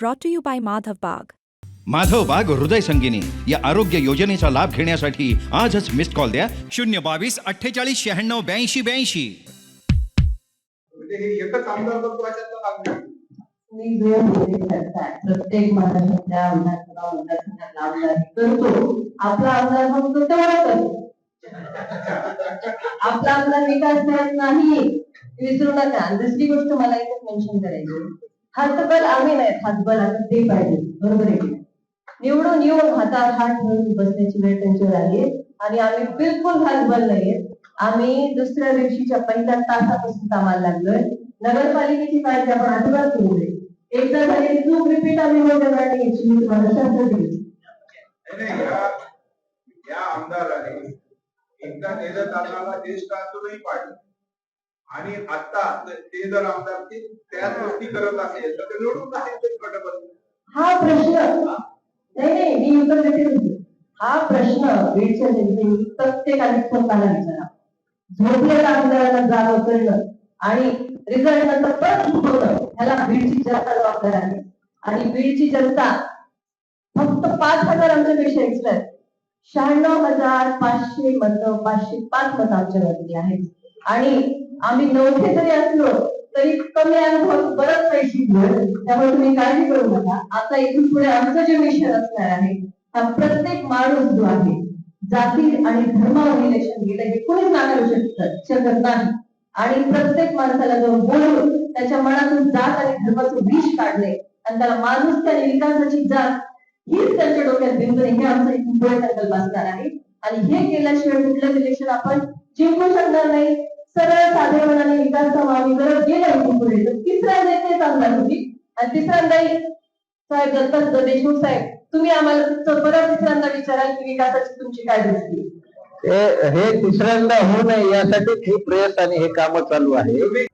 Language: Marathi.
brought to you by Madhav Bagh. Madhav बाग हृदय संगिनी या आरोग्य योजनेचा लाभ घेण्यासाठी आजच मिस्ड कॉल द्या. शून्य बावीस अठ्ठेचाळीस शहाण्णव ब्याऐंशी ब्याऐंशी. म्हणजे हे एकच आमदार तत्वाच्यातलं लागलं वेगवेगळ्या गोष्टी करतात प्रत्येक महाराष्ट्रातल्या आमदाराला मतदारसंघातला आमदार करतो. आपला आमदार फक्त तेवढा करतो. आपला आमदार विकास करत नाही. विसरू नका. आणि दुसरी गोष्ट मला एकच मेन्शन करायची हातबल आम्ही नाही हातबल आता ते पाहिजे बरोबर आहे निवडून येऊन हातात हात धरून बसण्याची वेळ त्यांच्यावर आली आणि आम्ही बिलकुल हातबल नाहीये आम्ही दुसऱ्या दिवशीच्या पहिल्या तासापासून कामाला लागलोय. नगरपालिकेची काळजी आपण अजिबात करू नये. एकदा झालेली चूक रिपीट आम्ही होत्या घ्यायची. मी तुम्हाला शब्द दिली. या आमदाराने एकदा नेलं तारणाला ज्येष्ठ असूनही पाडलं? आणि आता ते जर आमदार ते त्याच गोष्टी करत असेल तर ते निवडून जातील ते गटबंधन. हा प्रश्न. नाही नाही मी उत्तर देते हा प्रश्न बीडच्या जनतेने प्रत्येकाने स्वतःला विचारा झोपलेल्या आमदारांना जाग करणं आणि रिझल्ट नंतर परत झोपवणं ह्याला बीडची जनता जबाबदार आहे. आणि बीडची जनता फक्त पाच हजार आमच्यापेक्षा एक्स्ट्रा आहेत. शहाण्णव हजार पाचशे मत पाचशे पाच मत आमच्या बाजूने आहेत. आणि आम्ही नवखे जरी असलो तरी कमी अनुभव बरंच काही शिकलो त्यामुळे तुम्ही काळजी करू नका. आता इथून पुढे आमचं जे मिशन असणार आहे. हा प्रत्येक माणूस जो आहे जाती आणि धर्मावर इलेक्शन गेलं हे कोणीच नाकारू शकत शकत नाही. आणि प्रत्येक माणसाला जाऊन बोलून त्याच्या मनातून जात आणि धर्माचं विष काढले आणि त्याला माणूस त्या विकासाची जात हीच त्यांच्या डोक्यात बिंदू हे आमचं एक पुढे संकल्प असणार आहे. आणि हे केल्याशिवाय कुठलं इलेक्शन आपण जिंकू शकणार नाही. सरळ साधे मनाने विकास आम्ही गरज गेले इथून पुढे. तिसऱ्यांदा ते आमदार होती. आणि तिसऱ्यांदा साहेब दत्त देशमुख साहेब तुम्ही आम्हाला परत तिसऱ्यांदा विचाराल की विकासाची तुमची काय दृष्टी हे हे तिसऱ्यांदा होऊ नये यासाठी खूप प्रयत्न आणि हे काम चालू आहे.